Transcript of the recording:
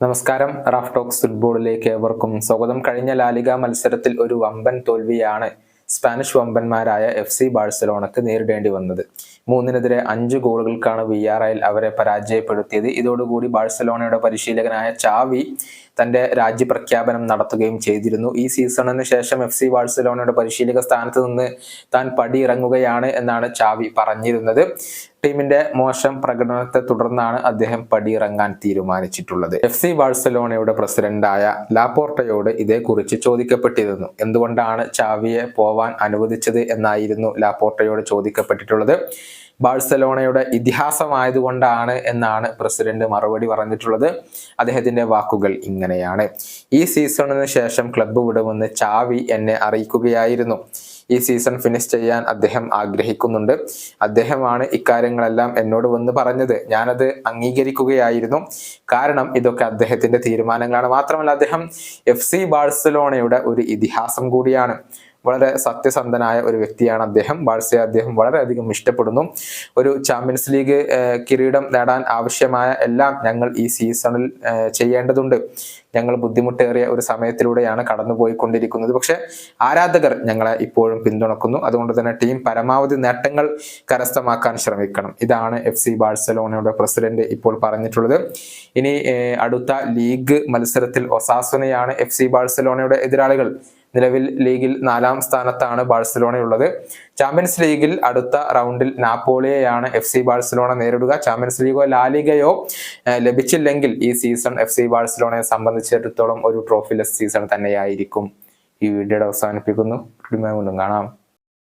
നമസ്കാരം. Raf talks ഫുട്ബോളിലേക്ക് ഏവർക്കും സ്വാഗതം. കഴിഞ്ഞ ലാലിക മത്സരത്തിൽ ഒരു വമ്പൻ തോൽവിയാണ് സ്പാനിഷ് വമ്പന്മാരായ എഫ് സി ബാഴ്സലോണക്ക് നേരിടേണ്ടി വന്നത്. മൂന്നിനെതിരെ അഞ്ച് ഗോളുകൾക്കാണ് വി ആർ ഐയിൽ അവരെ പരാജയപ്പെടുത്തിയത്. ഇതോടുകൂടി ബാഴ്സലോണയുടെ പരിശീലകനായ ചാവി തന്റെ രാജ്യപ്രഖ്യാപനം നടത്തുകയും ചെയ്തിരുന്നു. ഈ സീസണിന് ശേഷം എഫ് സി ബാഴ്സലോണയുടെ പരിശീലക സ്ഥാനത്ത് നിന്ന് താൻ പടിയിറങ്ങുകയാണ് എന്നാണ് ചാവി പറഞ്ഞിരുന്നത്. ടീമിന്റെ മോശം പ്രകടനത്തെ തുടർന്നാണ് അദ്ദേഹം പടിയിറങ്ങാൻ തീരുമാനിച്ചിട്ടുള്ളത്. എഫ് സി ബാഴ്സലോണയുടെ പ്രസിഡന്റായ ലാപോർട്ടയോട് ഇതേക്കുറിച്ച് ചോദിക്കപ്പെട്ടിരുന്നു. എന്തുകൊണ്ടാണ് ചാവിയെ പോവാൻ അനുവദിച്ചത് എന്നായിരുന്നു ലാപോർട്ടയോട് ചോദിക്കപ്പെട്ടിട്ടുള്ളത്. ബാഴ്സലോണയുടെ ഇതിഹാസമായതുകൊണ്ടാണ് എന്നാണ് പ്രസിഡന്റ് മറുപടി പറഞ്ഞിട്ടുള്ളത്. അദ്ദേഹത്തിന്റെ വാക്കുകൾ ഇങ്ങനെയാണ്. ഈ സീസണിന് ശേഷം ക്ലബ്ബ് വിടുമെന്ന് ചാവി എന്നെ അറിയിക്കുകയായിരുന്നു. ഈ സീസൺ ഫിനിഷ് ചെയ്യാൻ അദ്ദേഹം ആഗ്രഹിക്കുന്നുണ്ട്. അദ്ദേഹമാണ് ഇക്കാര്യങ്ങളെല്ലാം എന്നോട് വന്ന് പറഞ്ഞത്. ഞാനത് അംഗീകരിക്കുകയായിരുന്നു. കാരണം ഇതൊക്കെ അദ്ദേഹത്തിന്റെ തീരുമാനങ്ങളാണ്. മാത്രമല്ല അദ്ദേഹം എഫ് സി ബാഴ്സലോണയുടെ ഒരു ഇതിഹാസം കൂടിയാണ്. വളരെ സത്യസന്ധനായ ഒരു വ്യക്തിയാണ് അദ്ദേഹം. ബാഴ്സയെ അദ്ദേഹം വളരെയധികം ഇഷ്ടപ്പെടുന്നു. ഒരു ചാമ്പ്യൻസ് ലീഗ് കിരീടം നേടാൻ ആവശ്യമായ എല്ലാം ഞങ്ങൾ ഈ സീസണിൽ ചെയ്യേണ്ടതുണ്ട്. ഞങ്ങൾ ബുദ്ധിമുട്ടേറിയ ഒരു സമയത്തിലൂടെയാണ് കടന്നുപോയിക്കൊണ്ടിരിക്കുന്നത്. പക്ഷെ ആരാധകർ ഞങ്ങളെ ഇപ്പോഴും പിന്തുണക്കുന്നു. അതുകൊണ്ട് തന്നെ ടീം പരമാവധി നേട്ടങ്ങൾ കരസ്ഥമാക്കാൻ ശ്രമിക്കണം. ഇതാണ് എഫ് സി ബാഴ്സലോണയുടെ പ്രസിഡന്റ് ഇപ്പോൾ പറഞ്ഞിട്ടുള്ളത്. ഇനി അടുത്ത ലീഗ് മത്സരത്തിൽ ഒസാസുനയാണ് എഫ് സി ബാഴ്സലോണയുടെ എതിരാളികൾ നിലവിൽ ലീഗിൽ നാലാം സ്ഥാനത്താണ് ബാഴ്സലോണയുള്ളത്. ചാമ്പ്യൻസ് ലീഗിൽ അടുത്ത റൗണ്ടിൽ നാപ്പോളിയെയാണ് എഫ് സി ബാഴ്സലോണ നേരിടുക. ചാമ്പ്യൻസ് ലീഗോ ലാലിഗയോ ലഭിച്ചില്ലെങ്കിൽ ഈ സീസൺ എഫ് സി ബാഴ്സലോണയെ സംബന്ധിച്ചിടത്തോളം ഒരു ട്രോഫിലെസ് സീസൺ തന്നെയായിരിക്കും. ഈ വീഡിയോയുടെ അവസാനിപ്പിക്കുന്നു. കാണാം.